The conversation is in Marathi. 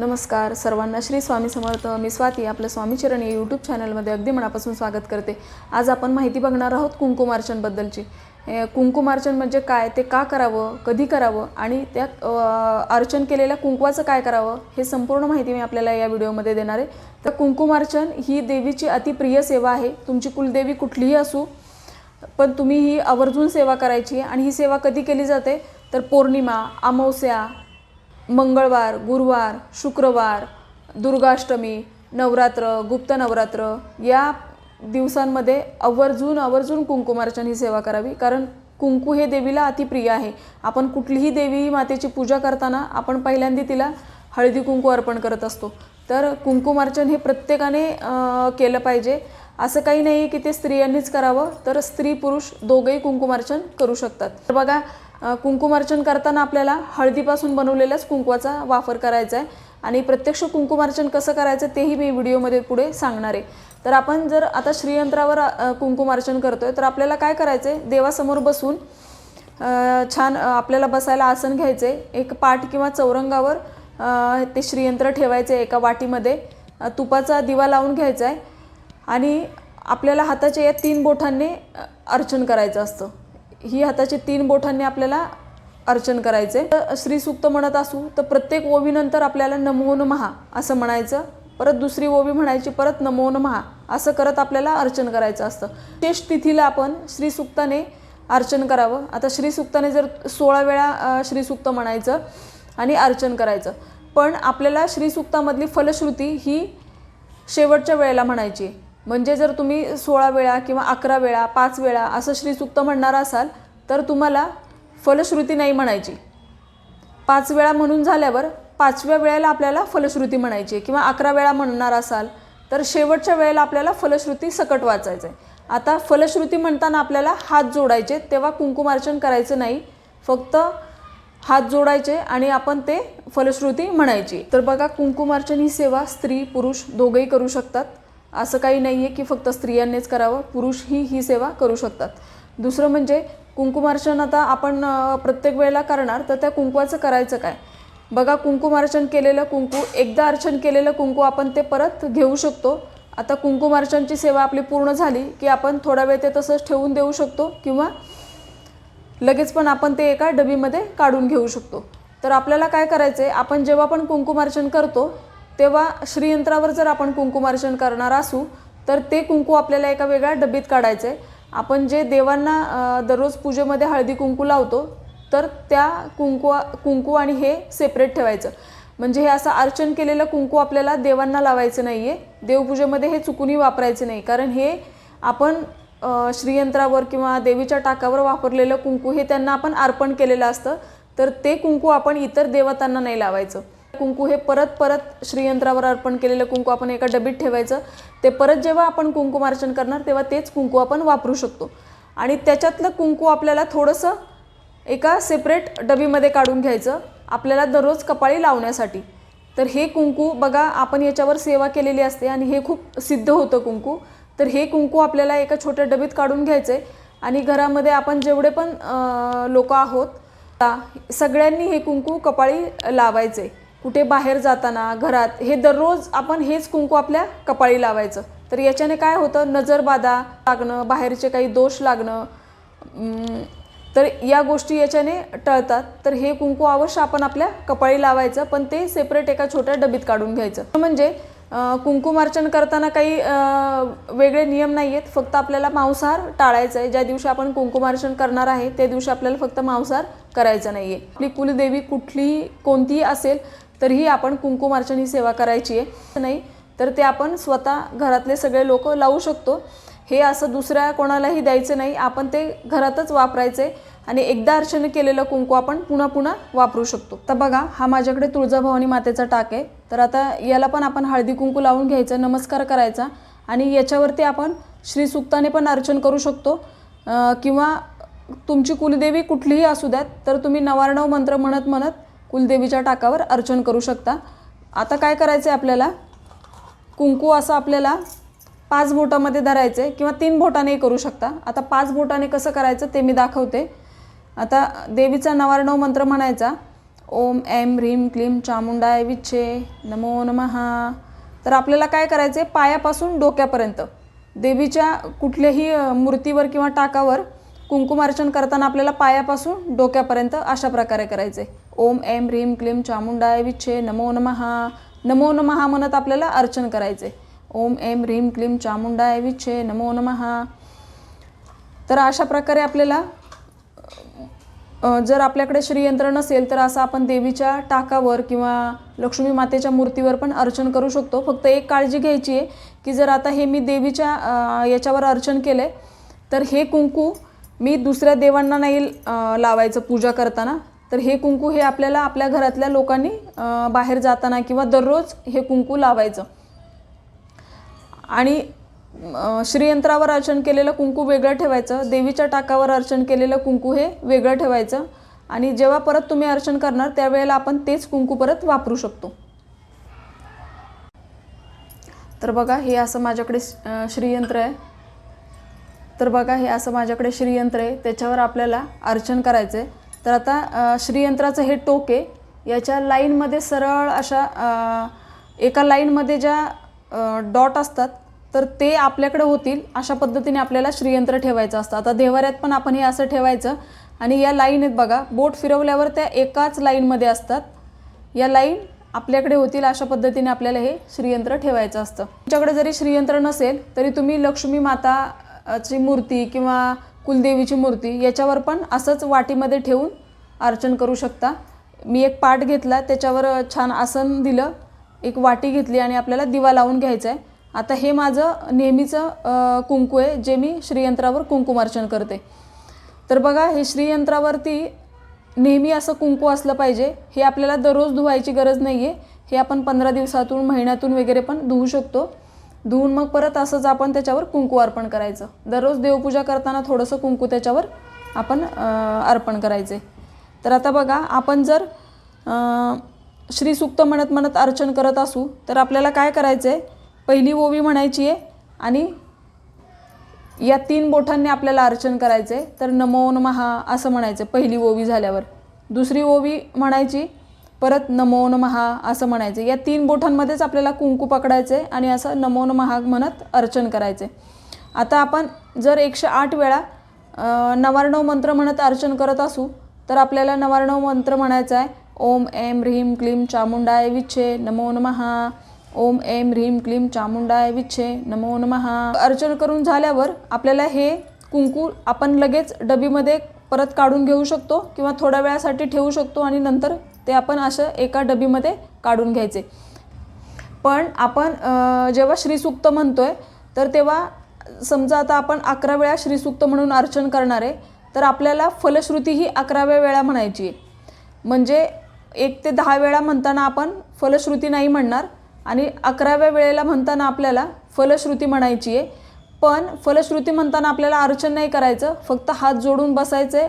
नमस्कार. सर्वांना श्री स्वामी समर्थ मी स्वाती आपलं स्वामीचरण या यूट्यूब चॅनलमध्ये अगदी मनापासून स्वागत करते. आज आपण माहिती बघणार आहोत कुंकुमार्चनबद्दलची. कुंकुमार्चन म्हणजे काय? ते का करावं? कधी करावं? आणि त्या अर्चन केलेल्या कुंकवाचं काय करावं? हे संपूर्ण माहिती मी आपल्याला या व्हिडिओमध्ये देणार आहे. तर कुंकुमार्चन ही देवीची अतिप्रिय सेवा आहे. तुमची कुलदेवी कुठलीही असू पण तुम्ही ही आवर्जून सेवा करायची आणि ही सेवा कधी केली जाते? तर पौर्णिमा अमावस्या मंगळवार गुरुवार शुक्रवार दुर्गाष्टमी नवरात्र गुप्त नवरात्र या दिवसांमध्ये आवर्जून आवर्जून कुंकुमार्चन ही सेवा करावी. कारण कुंकू हे देवीला अतिप्रिय आहे. आपण कुठलीही देवी मातेची पूजा करताना आपण पहिल्यांदा तिला हळदी कुंकू अर्पण करत असतो. तर कुंकुमार्चन हे प्रत्येकाने केलं पाहिजे. असं काही नाही की ते स्त्रियांनीच करावं तर स्त्री पुरुष दोघेही कुंकुमार्चन करू शकतात. तर बघा कुंकुमार्चन करताना आपल्याला हळदीपासून बनवलेल्याच कुंकवाचा वापर करायचा आहे. आणि प्रत्यक्ष कुंकुमार्चन कसं करायचं तेही मी व्हिडिओमध्ये पुढे सांगणार आहे. तर आपण जर आता श्रीयंत्रावर कुंकुमार्चन करतो आहे तर आपल्याला काय करायचं आहे देवासमोर बसून छान आपल्याला बसायला आसन घ्यायचं आहे एक पाट किंवा चौरंगावर ते श्रीयंत्र आहे एका वाटीमध्ये. तुपाचा दिवा लावून घ्यायचा आहे आणि आपल्याला हाताच्या या तीन बोटांनी अर्चन करायचं असतं. ही हाताची तीन बोटांनी आपल्याला अर्चन करायचे तर श्रीसूक्त म्हणत असू तर प्रत्येक ओवीनंतर आपल्याला नमो नमहा असं म्हणायचं. परत दुसरी ओवी म्हणायची परत नमो नमहा असं करत आपल्याला अर्चन करायचं असतं. विशेष तिथीला आपण श्रीसूक्ताने अर्चन करावं. आता श्रीसूक्ताने जर सोळा वेळा अ, श्रीसूक्त म्हणायचं आणि अर्चन करायचं. पण आपल्याला श्रीसूक्तामधली फलश्रुती ही शेवटच्या वेळेला म्हणायची आहे. म्हणजे जर तुम्ही सोळा वेळा किंवा अकरा वेळा पाच वेळा असं श्रीसूक्त म्हणणार असाल तर तुम्हाला फलश्रुती नाही म्हणायची. पाच वेळा म्हणून झाल्यावर पाचव्या वेळेला आपल्याला फलश्रुती म्हणायची आहे. किंवा अकरा वेळा म्हणणार असाल तर शेवटच्या वेळेला आपल्याला फलश्रुती सकट वाचायचं आहे. आता फलश्रुती म्हणताना आपल्याला हात जोडायचे तेव्हा कुंकुमार्चन करायचं नाही. फक्त हात जोडायचे आणि आपण ते फलश्रुती म्हणायची. तर बघा कुंकुमार्चन ही सेवा स्त्री पुरुष दोघंही करू शकतात. असं काही नाही आहे की फक्त स्त्रियांनीच करावं पुरुषही ही सेवा करू शकतात. दुसरं म्हणजे कुंकुमार्चन आता आपण प्रत्येक वेळेला करणार तर त्या कुंकवाचं करायचं काय? बघा कुंकुमार्चन केलेलं कुंकू एकदा अर्चन केलेलं कुंकू आपण ते परत घेऊ शकतो. आता कुंकुमार्चनची सेवा आपली पूर्ण झाली की आपण थोडा वेळ ते तसंच ठेवून देऊ शकतो किंवा लगेच पण आपण ते एका डबीमध्ये काढून घेऊ शकतो. तर आपल्याला काय करायचं आहे आपण जेव्हा पण कुंकुमार्चन करतो तेव्हा श्रीयंत्रावर जर आपण कुंकुमार्चन करणार असू तर ते कुंकू आपल्याला एका वेगळ्या डबीत काढायचं आहे आपण जे देवांना दररोज पूजेमध्ये हळदी कुंकू लावतो तर त्या कुंकू कुंकू आणि हे सेपरेट ठेवायचं. म्हणजे हे असं अर्चन केलेलं कुंकू आपल्याला देवांना लावायचं नाही आहे देवपूजेमध्ये हे चुकूनही वापरायचं नाही. कारण हे आपण श्रीयंत्रावर किंवा देवीच्या टाकावर वापरलेलं कुंकू हे त्यांना आपण अर्पण केलेलं असतं तर ते कुंकू आपण इतर देवतांना नाही लावायचं. कुंकू हे परत परत श्रीयंत्रावर अर्पण केलेलं कुंकू आपण एका डबीत ठेवायचं. ते परत जेव्हा आपण कुंकुमार्चन करणार तेव्हा तेच कुंकू आपण वापरू शकतो. आणि त्याच्यातलं कुंकू आपल्याला थोडंसं एका सेपरेट डबीमध्ये काढून घ्यायचं आपल्याला दररोज कपाळी लावण्यासाठी. तर हे कुंकू बघा आपण याच्यावर सेवा केलेली असते आणि हे खूप सिद्ध होतं कुंकू. तर हे कुंकू आपल्याला एका छोट्या डबीत काढून घ्यायचं आहे आणि घरामध्ये आपण जेवढे पण लोक आहोत ता- सगळ्यांनी हे कुंकू कपाळी लावायचे कुठे बाहेर जाताना घरात हे दररोज आपण हेच कुंकू आपल्या कपाळी लावायचं. तर याच्याने काय होतं? नजरबाधा लागणं बाहेरचे काही दोष लागणं तर या गोष्टी याच्याने टळतात. तर हे कुंकू अवश्य आपण आपल्या कपाळी लावायचं पण ते सेपरेट एका छोट्या डबीत काढून घ्यायचं. म्हणजे कुंकुमार्चन करताना काही वेगळे नियम नाही आहेत फक्त आपल्याला मांसाहार टाळायचा आहे ज्या दिवशी आपण कुंकुमार्चन करणार आहे त्या दिवशी आपल्याला फक्त मांसाहार करायचा नाही आहे आपली कुलदेवी कुठलीही कोणतीही असेल तरीही आपण कुंकुमार्चन ही सेवा करायची आहे. नाही तर ते आपण स्वतः घरातले सगळे लोक लावू शकतो. हे असं दुसऱ्या कोणालाही द्यायचं नाही. आपण ते घरातच वापरायचे आणि एकदा अर्चन केलेलं कुंकू आपण पुन्हा पुन्हा वापरू शकतो. तर बघा हा माझ्याकडे तुळजाभवानी मातेचा टाक आहे. तर आता याला पण आपण हळदी कुंकू लावून घ्यायचं नमस्कार करायचा आणि याच्यावरती आपण श्रीसुक्ताने पण अर्चन करू शकतो. किंवा तुमची कुलदेवी कुठलीही असू द्यात तर तुम्ही नवारणव मंत्र म्हणत म्हणत कुलदेवीच्या टाकावर अर्चन करू शकता. आता काय करायचं आहे आपल्याला? कुंकू असं आपल्याला पाच बोटामध्ये धरायचं आहे किंवा तीन बोटानेही करू शकता. आता पाच बोटाने कसं करायचं ते मी दाखवते. आता देवीचा नवारणव मंत्र म्हणायचा. ओम एम ह्रीम क्लीं चामुंडाय विच्छे नमो नमः. तर आपल्याला काय करायचं आहे पायापासून डोक्यापर्यंत. देवीच्या कुठल्याही मूर्तीवर किंवा टाकावर कुंकुमार्चन करताना आपल्याला पायापासून डोक्यापर्यंत अशा प्रकारे करायचं आहे ओम ऐं ह्रीं क्लीं चामुंडाय विच्छे नमो नमः. नमो नमहा म्हणत आपल्याला अर्चन करायचे. ओम ऐं ह्रीं क्लीं चामुंडाय विच्छे नमो नमः. तर अशा प्रकारे आपल्याला जर आपल्याकडे श्रीयंत्र नसेल तर असं आपण देवीच्या टाकावर किंवा लक्ष्मी मातेच्या मूर्तीवर पण अर्चन करू शकतो. फक्त एक काळजी घ्यायची आहे की जर आता हे मी देवीच्या याच्यावर अर्चन केलं आहे तर हे कुंकू मी दुसऱ्या देवांना नाही लावायचं पूजा करताना. तर हे कुंकू हे आपल्याला आपल्या घरातल्या लोकांनी बाहेर जाताना किंवा दररोज हे कुंकू लावायचं. आणि श्रीयंत्रावर अर्चन केलेलं कुंकू वेगळं ठेवायचं देवीच्या टाकावर अर्चन केलेलं कुंकू हे वेगळं ठेवायचं आणि जेव्हा परत तुम्ही अर्चन करणार त्यावेळेला आपण तेच कुंकू परत वापरू शकतो. तर बघा हे असं माझ्याकडे श्रीयंत्र आहे. तर बघा हे असं माझ्याकडे श्रीयंत्र आहे. त्याच्यावर आपल्याला अर्चन करायचं आहे तर आता श्रीयंत्राचं हे टोके याच्या लाईनमध्ये सरळ अशा एका लाईनमध्ये ज्या डॉट असतात तर ते आपल्याकडे होतील अशा पद्धतीने आपल्याला श्रीयंत्र ठेवायचं असतं. आता देवाऱ्यात पण आपण हे असं ठेवायचं आणि या लाईन आहेत बघा बोट फिरवल्यावर त्या एकाच लाईनमध्ये असतात. या लाईन आपल्याकडे होतील अशा पद्धतीने आपल्याला हे श्रीयंत्र ठेवायचं असतं. तुमच्याकडे जरी श्रीयंत्र नसेल तरी तुम्ही लक्ष्मी माता ची मूर्ती किंवा कुलदेवीची मूर्ती याच्यावर पण असंच वाटीमध्ये ठेवून अर्चन करू शकता. मी एक पाट घेतला त्याच्यावर छान आसन दिलं एक वाटी घेतली आणि आपल्याला दिवा लावून घ्यायचा आहे आता हे माझं नेहमीचं कुंकू आहे जे मी श्रीयंत्रावर कुंकुमार्चन करते. तर बघा हे श्रीयंत्रावरती नेहमी असं कुंकू असलं पाहिजे. हे आपल्याला दररोज धुवायची गरज नाही आहे हे आपण पंधरा दिवसातून महिन्यातून वगैरे पण धुवू शकतो. धुवून मग परत असंच आपण त्याच्यावर कुंकू अर्पण करायचं. दररोज देवपूजा करताना थोडंसं कुंकू त्याच्यावर आपण अर्पण करायचे. तर आता बघा आपण जर अं, श्रीसूक्त म्हणत म्हणत अर्चन करत असू तर आपल्याला काय करायचं आहे पहिली ओवी म्हणायची आहे आणि या तीन बोटांनी आपल्याला अर्चन करायचे आहे तर नमो नमहा असं म्हणायचं पहिली ओवी झाल्यावर. दुसरी ओवी म्हणायची परत नमो नमहा असं म्हणायचं. या तीन बोटांमध्येच आपल्याला कुंकू पकडायचे आणि असं नमो नमहा म्हणत अर्चन करायचे. आता आपण जर एकशे आठ वेळा नवार्णव मंत्र म्हणत अर्चन करत असू तर आपल्याला नवार्णव मंत्र म्हणायचा आहे ओम ऐं ह्रीम क्लीं चामुंडाय विच्छे नमो नमहा ओम ऐं ह्रीम क्लीं चामुंडाय विच्छे नमो नमहा अर्चन करून झाल्यावर आपल्याला हे कुंकू आपण लगेच डबीमध्ये परत काढून घेऊ शकतो किंवा थोड्या वेळासाठी ठेवू शकतो आणि नंतर ते आपण असं एका डबीमध्ये काढून घ्यायचे. पण आपण जेव्हा जेव्हा श्रीसूक्त म्हणतोय तर तेव्हा समजा आता आपण अकरा वेळा श्रीसूक्त म्हणून अर्चन करणार आहे तर आपल्याला फलश्रुती ही अकराव्या वेळा म्हणायची आहे. म्हणजे एक ते दहा वेळा म्हणताना आपण फलश्रुती नाही म्हणणार आणि अकराव्या वेळेला म्हणताना आपल्याला फलश्रुती म्हणायची आहे. पण फलश्रुती म्हणताना आपल्याला अर्चन नाही करायचं फक्त हात जोडून बसायचे